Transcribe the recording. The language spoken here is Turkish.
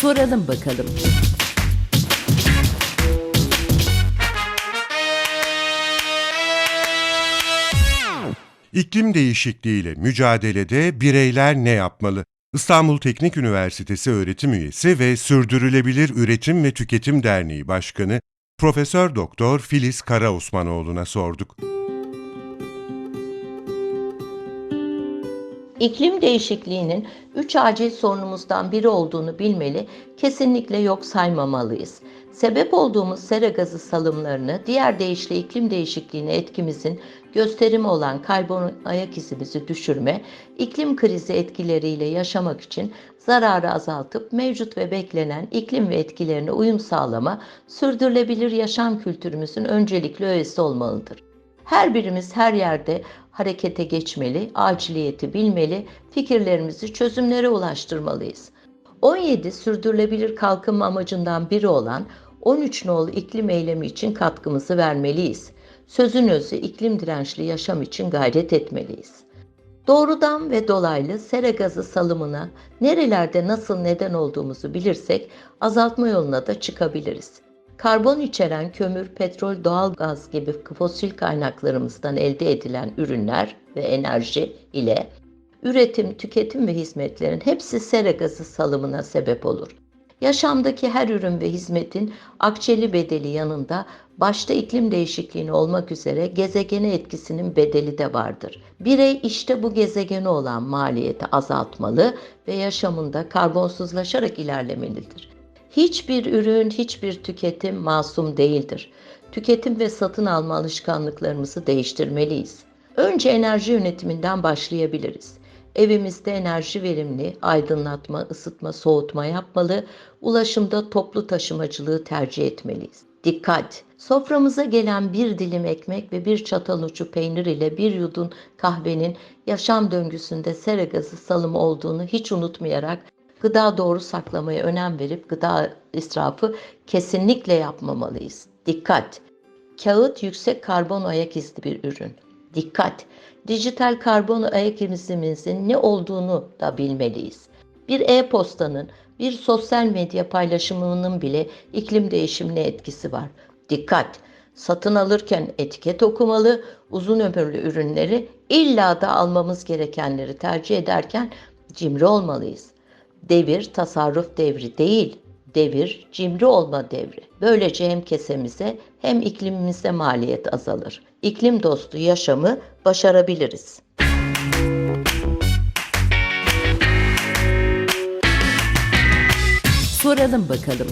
Soralım bakalım. İklim değişikliğiyle mücadelede bireyler ne yapmalı? İstanbul Teknik Üniversitesi öğretim üyesi ve Sürdürülebilir Üretim ve Tüketim Derneği Başkanı Profesör Doktor Filiz Karaosmanoğlu'na sorduk. İklim değişikliğinin üç acil sorunumuzdan biri olduğunu bilmeli, kesinlikle yok saymamalıyız. Sebep olduğumuz sera gazı salımlarını, diğer deyişle iklim değişikliğine etkimizin gösterimi olan karbon ayak izimizi düşürme, iklim krizi etkileriyle yaşamak için zararı azaltıp mevcut ve beklenen iklim ve etkilerine uyum sağlama, sürdürülebilir yaşam kültürümüzün öncelikli öğesi olmalıdır. Her birimiz her yerde harekete geçmeli, aciliyeti bilmeli, fikirlerimizi çözümlere ulaştırmalıyız. 17 sürdürülebilir kalkınma amacından biri olan 13 nolu iklim eylemi için katkımızı vermeliyiz. Sözün özü iklim dirençli yaşam için gayret etmeliyiz. Doğrudan ve dolaylı sera gazı salımına nerelerde nasıl neden olduğumuzu bilirsek azaltma yoluna da çıkabiliriz. Karbon içeren kömür, petrol, doğal gaz gibi fosil kaynaklarımızdan elde edilen ürünler ve enerji ile üretim, tüketim ve hizmetlerin hepsi sera gazı salımına sebep olur. Yaşamdaki her ürün ve hizmetin akçeli bedeli yanında başta iklim değişikliğine olmak üzere gezegene etkisinin bedeli de vardır. Birey işte bu gezegene olan maliyeti azaltmalı ve yaşamında karbonsuzlaşarak ilerlemelidir. Hiçbir ürün, hiçbir tüketim masum değildir. Tüketim ve satın alma alışkanlıklarımızı değiştirmeliyiz. Önce enerji yönetiminden başlayabiliriz. Evimizde enerji verimli, aydınlatma, ısıtma, soğutma yapmalı, ulaşımda toplu taşımacılığı tercih etmeliyiz. Dikkat! Soframıza gelen bir dilim ekmek ve bir çatal uçu peynir ile bir yudum kahvenin yaşam döngüsünde sera gazı salımı olduğunu hiç unutmayarak gıda doğru saklamaya önem verip gıda israfı kesinlikle yapmamalıyız. Dikkat! Kağıt yüksek karbon ayak izi bir ürün. Dikkat! Dijital karbon ayak izimizin ne olduğunu da bilmeliyiz. Bir e-postanın, bir sosyal medya paylaşımının bile iklim değişimine etkisi var. Dikkat! Satın alırken etiket okumalı, uzun ömürlü ürünleri illa da almamız gerekenleri tercih ederken cimri olmalıyız. Devir tasarruf devri değil, devir cimri olma devri. Böylece hem kesemize hem iklimimize maliyet azalır. İklim dostu yaşamı başarabiliriz. Soralım bakalım.